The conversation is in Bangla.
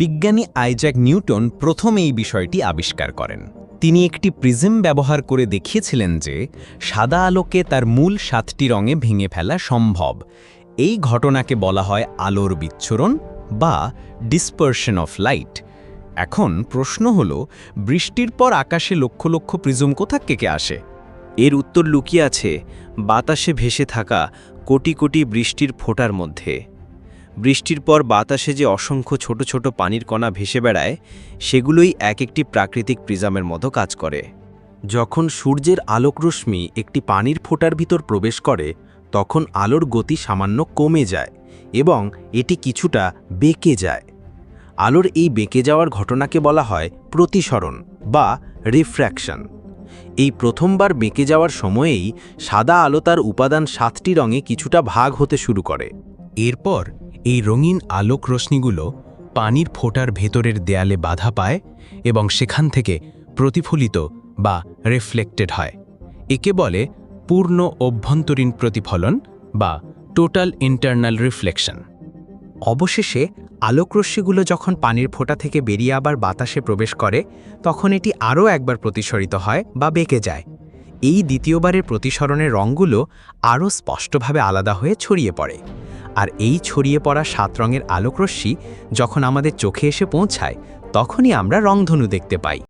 বিজ্ঞানী আইজ্যাক নিউটন প্রথম এই বিষয়টি আবিষ্কার করেন। তিনি একটি প্রিজম ব্যবহার করে দেখিয়েছিলেন যে সাদা আলোকে তার মূল সাতটি রঙে ভেঙে ফেলা সম্ভব। এই ঘটনাকে বলা হয় আলোর বিচ্ছরণ বা ডিসপারশন অফ লাইট এখন প্রশ্ন হল, বৃষ্টির পর আকাশে লক্ষ লক্ষ প্রিজম কোথা থেকে আসে? এর উত্তর লুকিয়ে আছে বাতাসে ভেসে থাকা কোটি কোটি বৃষ্টির ফোঁটার মধ্যে। বৃষ্টির পর বাতাসে যে অসংখ্য ছোট ছোট পানির কণা ভেসে বেড়ায়, সেগুলোই এক একটি প্রাকৃতিক প্রিজামের মতো কাজ করে। যখন সূর্যের আলোকরশ্মি একটি পানির ফোঁটার ভিতর প্রবেশ করে, তখন আলোর গতি সামান্য কমে যায় এবং এটি কিছুটা বেঁকে যায়। আলোর এই বেঁকে যাওয়ার ঘটনাকে বলা হয় প্রতিসরণ বা রিফ্র্যাকশন। এই প্রথমবার বেঁকে যাওয়ার সময়েই সাদা আলো তার উপাদান সাতটি রঙে কিছুটা ভাগ হতে শুরু করে। এরপর এই রঙিন আলোক রশ্মিগুলো পানির ফোঁটার ভেতরের দেয়ালে বাধা পায় এবং সেখান থেকে প্রতিফলিত বা রিফ্লেক্টেড হয়। একে বলে পূর্ণ অভ্যন্তরীণ প্রতিফলন বা টোটাল ইন্টারনাল রিফ্লেকশন। অবশেষে আলোকরশ্মিগুলো যখন পানির ফোঁটা থেকে বেরিয়ে আবার বাতাসে প্রবেশ করে, তখন এটি আরও একবার প্রতিসরিত হয় বা বেঁকে যায়। এই দ্বিতীয়বারের প্রতিসরণের রঙগুলো আরও স্পষ্টভাবে আলাদা হয়ে ছড়িয়ে পড়ে। আর এই ছড়িয়ে পড়া সাত রঙের আলোকরশ্মি যখন আমাদের চোখে এসে পৌঁছায়, তখনই আমরা রংধনু দেখতে পাই।